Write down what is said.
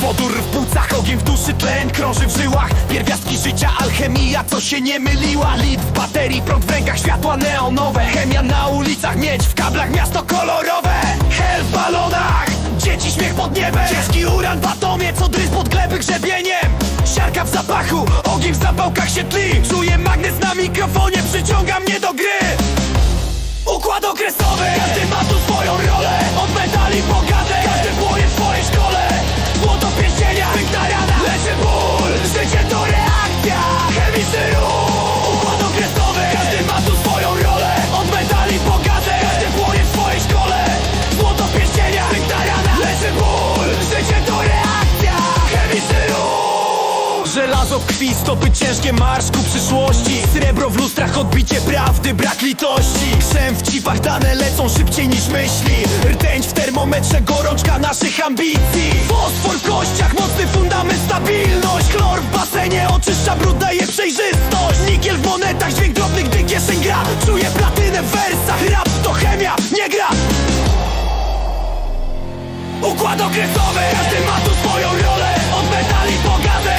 Wodór w płucach, ogień w duszy, tlen krąży w żyłach. Pierwiastki życia, alchemia, co się nie myliła. Lit w baterii, prąd w rękach, światła neonowe. Chemia na ulicach, miedź w kablach, miasto kolorowe. Hel w balonach, dzieci śmiech pod niebem. Ciężki uran w atomie, co dryz pod gleby grzebieniem. Siarka w zapachu, ogień w zapałkach się tli. Czuję magnes na mikrofonie, przyciąga mnie do gry. Układ okresowy. Żelazo w krwi, stopy ciężkie, marsz ku przyszłości. Srebro w lustrach, odbicie prawdy, brak litości. Krzem w cipach, dane lecą szybciej niż myśli. Rtęć w termometrze, gorączka naszych ambicji. Fosfor w kościach, mocny fundament, stabilność. Chlor w basenie, oczyszcza brud, daje przejrzystość. Nikiel w monetach, dźwięk drobny, gdy kieszeń gra. Czuję platynę w wersach, rap to chemia, nie gra. Układ okresowy, każdy ma tu swoją rolę. Od metali po gazę